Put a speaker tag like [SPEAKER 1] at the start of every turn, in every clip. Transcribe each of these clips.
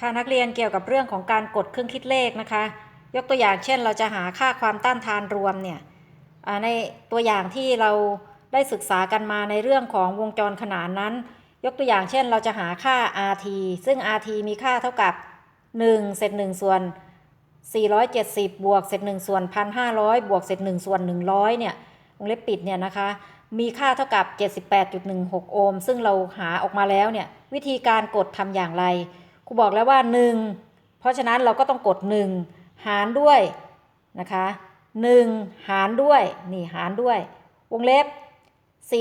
[SPEAKER 1] ค่ะนักเรียนเกี่ยวกับเรื่องของการกดเครื่องคิดเลขนะคะ ยกตัวอย่างเช่น เราจะหาค่าความต้านทานรวมเนี่ยในตัวอย่างที่เราได้ศึกษากันมาในเรื่องของวงจรขนานนั้น ยกตัวอย่างเช่น เราจะหาค่า rt ซึ่ง rt มีค่าเท่ากับ 1 เศษ1ส่วน 470 บวกเศษ1ส่วน 1,500 บวกเศษ1ส่วน 100 เนี่ยวงเล็บปิดเนี่ยนะคะมีค่าเท่ากับ 78.16 โอห์มซึ่งเราหาออกมาแล้วเนี่ยวิธีการกดทำอย่างไร ครูบอกแล้วว่า 1 เพราะฉะนั้นเราก็ต้องกด 1 หารด้วยนะคะ1 หารด้วยนี่หารด้วย วงเล็บ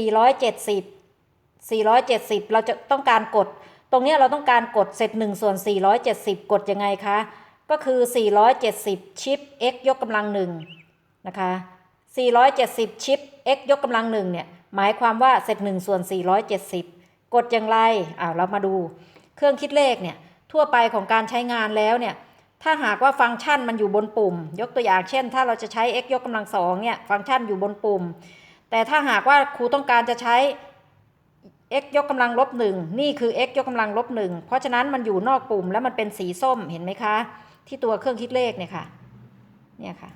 [SPEAKER 1] 470 470 เราจะต้องการกด ตรงนี้เราต้องการกดเศษ1ส่วน 470 กดยังไงคะ ก็คือ 470 ชิป x ยกกำลังหนึ่งนะคะ 470 ชิป x ยกกำลังหนึ่งเนี่ยหมายความว่าเศษ1ส่วน 470 กดอย่างไรอ้าวเรามาดู เครื่องคิดเลขเนี่ย ทั่วไปของการใช้งานแล้วเนี่ยถ้าหากว่าฟังก์ชันมันอยู่บนปุ่ม ยกตัวอย่างเช่น ถ้าเราจะใช้ x ยกกำลังสองเนี่ยฟังก์ชันอยู่บนปุ่ม แต่ถ้าหากว่าครูต้องการจะใช้ x ยกกำลังลบหนึ่งนี่คือ x ยกกำลังลบหนึ่งเพราะฉะนั้นมันอยู่นอกปุ่มแล้วมันเป็นสีส้มเห็นไหมคะ ที่ตัวเครื่องคิดเลขเนี่ยค่ะเนี่ยค่ะ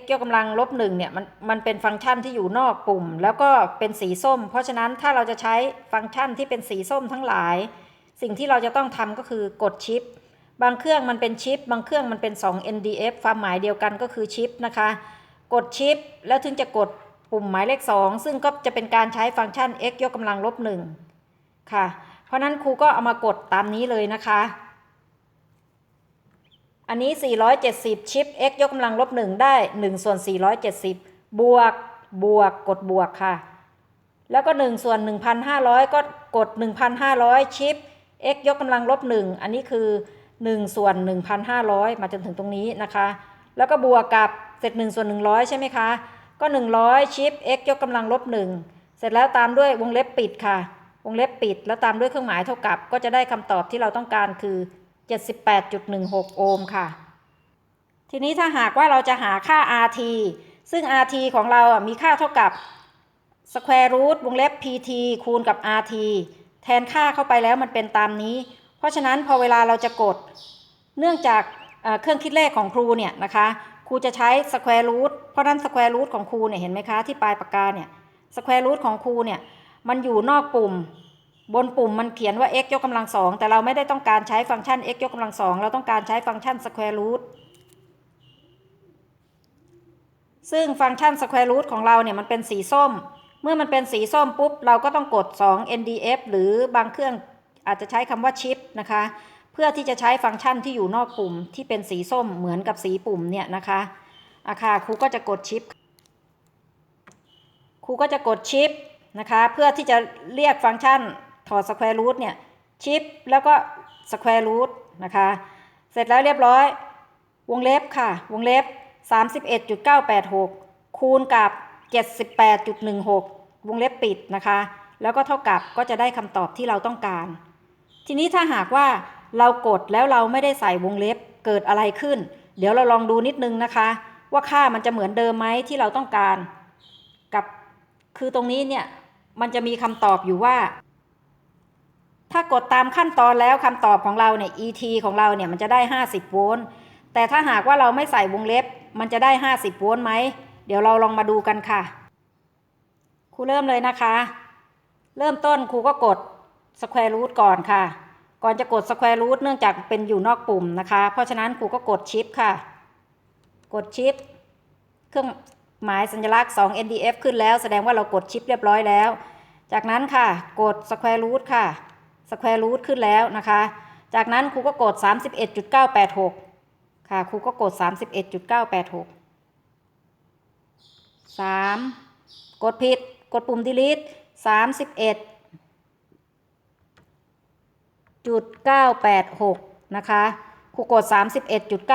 [SPEAKER 1] x ยกกำลังลบหนึ่งเนี่ยมันมันเป็นฟังก์ชันที่อยู่นอกปุ่ม แล้วก็เป็นสีส้ม เพราะฉะนั้นถ้าเราจะใช้ฟังก์ชันที่เป็นสีส้มทั้งหลาย สิ่งที่เราจะต้องทำก็คือกดชิป บางเครื่องมันเป็นชิป บางเครื่องมันเป็น 2 NDF ความหมายเดียวกันก็คือชิปนะคะ กดชิป แล้วถึงจะกดปุ่มหมายเลข 2 ซึ่งก็จะเป็นการใช้ฟังก์ชัน x ยกกำลังลบหนึ่งค่ะ เพราะนั้นครูก็เอามากดตามนี้เลยนะคะ อันนี้ 470 ชิป x ยกกำลังลบ 1 ได้ 1 ส่วน 470 บวก บวก กดบวกค่ะ แล้วก็ 1 ส่วน 1,500 ก็กด 1,500 ชิป x ยกกำลังลบ 1 อันนี้คือ 1 ส่วน 1,500 มาจนถึงตรงนี้นะคะ แล้วก็บวกกับเสร็จ 1 ส่วน 100 ใช่ไหมคะ ก็ 100 ชิป x ยกกำลังลบ 1 เสร็จแล้วตามด้วยวงเล็บปิดค่ะ วงเล็บปิด แล้วตามด้วยเครื่องหมายเท่ากับ ก็จะได้คำตอบที่เราต้องการคือ 78.16 โอห์มค่ะ ทีนี้ถ้าหากว่าเราจะหาค่า RT ซึ่ง RT ของเราอะมีค่าเท่ากับ square root วงเล็บ PT คูณกับ RT แทนค่าเข้าไปแล้วมันเป็นตามนี้ เพราะฉะนั้นพอเวลาเราจะกด เนื่องจากเอ่อเครื่องคิดเลขของครูเนี่ยนะคะ ครูจะใช้ square root เพราะนั้น square root ของครูเนี่ยเห็นไหมคะที่ปลายปากกาเนี่ย square root ของครูเนี่ยมันอยู่นอกปุ่ม บนปุ่มมันเขียนว่า x ยกกำลังสองแต่เราไม่ได้ต้องการใช้ฟังก์ชัน x ยกกำลังสองเราต้องการใช้ฟังก์ชัน square root ซึ่งฟังก์ชัน square root ของเราเนี่ยมันเป็นสีส้ม เมื่อมันเป็นสีส้มปุ๊บ เราก็ต้องกด 2 ndf หรือบางเครื่องอาจจะใช้คำว่า chip นะคะ เพื่อที่จะใช้ฟังก์ชันที่อยู่นอกปุ่มที่เป็นสีส้มเหมือนกับสีปุ่มเนี่ยนะคะอาค่ะครูก็จะกดชิปครูก็จะกดชิปนะคะ เพื่อที่จะเรียกฟังก์ชัน ถอด square root เนี่ยชิปแล้วก็ square root นะคะ เสร็จแล้วเรียบร้อย วงเล็บค่ะ วงเล็บ 31.986 คูณกับ 78.16 วงเล็บปิดนะคะ แล้วก็เท่ากับก็จะได้คำตอบที่เราต้องการ ทีนี้ถ้าหากว่าเรากดแล้วเราไม่ได้ใส่วงเล็บเกิดอะไรขึ้น เดี๋ยวเราลองดูนิดนึงนะคะ ว่าค่ามันจะเหมือนเดิมไหมที่เราต้องการ กับคือตรงนี้เนี่ยมันจะมีคำตอบอยู่ว่า ถ้ากดตามขั้นตอนแล้วคำตอบของเราเนี่ย ET ของเราเนี่ยมันจะได้ 50 โวลต์ แต่ถ้าหากว่าเราไม่ใส่วงเล็บ มันจะได้ 50 โวลต์ไหม เดี๋ยวเราลองมาดูกันค่ะ ครูเริ่มเลยนะคะ เริ่มต้นครูก็กด square root ก่อนค่ะ ก่อนจะกด square root เนื่องจากเป็นอยู่นอกปุ่มนะคะ เพราะฉะนั้นครูก็กดชิปค่ะ กดชิป เครื่องหมายสัญลักษณ์ 2 NDF ขึ้นแล้ว แสดงว่าเรากดชิปเรียบร้อยแล้ว จากนั้นค่ะ กด square root ค่ะ square root ขึ้นแล้วนะคะ จากนั้นครูก็กด 31.986 ค่ะ ครูก็กด 31.986 3 กดผิด กดปุ่ม delete 31.986 นะคะ ครูกด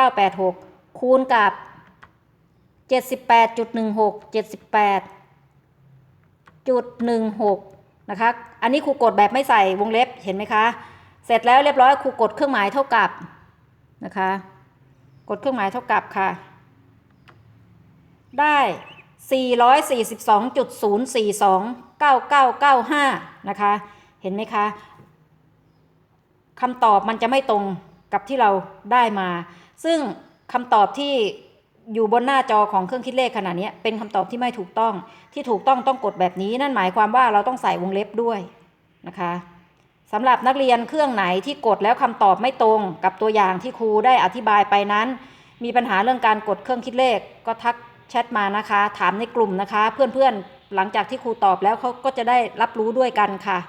[SPEAKER 1] 31.986 คูณกับ 78.16 78.16 นะคะ อันนี้ครูกดแบบไม่ใส่วงเล็บเห็นไหมคะ เสร็จแล้วเรียบร้อยครูกดเครื่องหมายเท่ากับนะคะ กดเครื่องหมายเท่ากับค่ะ ได้ 442.042 9995 นะคะ เห็นไหมคะคำตอบมันจะไม่ตรงกับที่เราได้มา ซึ่งคำตอบที่ อยู่บนหน้าจอของเครื่องคิดเลขขณะนี้เป็นคำตอบที่ไม่ถูกต้อง ที่ถูกต้องต้องกดแบบนี้นั่นหมายความว่าเราต้องใส่วงเล็บด้วยนะคะสำหรับนักเรียนเครื่องไหนที่กดแล้วคำตอบไม่ตรง กับตัวอย่างที่ครูได้อธิบายไปนั้น มีปัญหาเรื่องการกดเครื่องคิดเลข ก็ทักแชทมานะคะ ถามในกลุ่มนะคะ เพื่อนๆหลังจากที่ครูตอบแล้วเขาก็จะได้รับรู้ด้วยกันค่ะ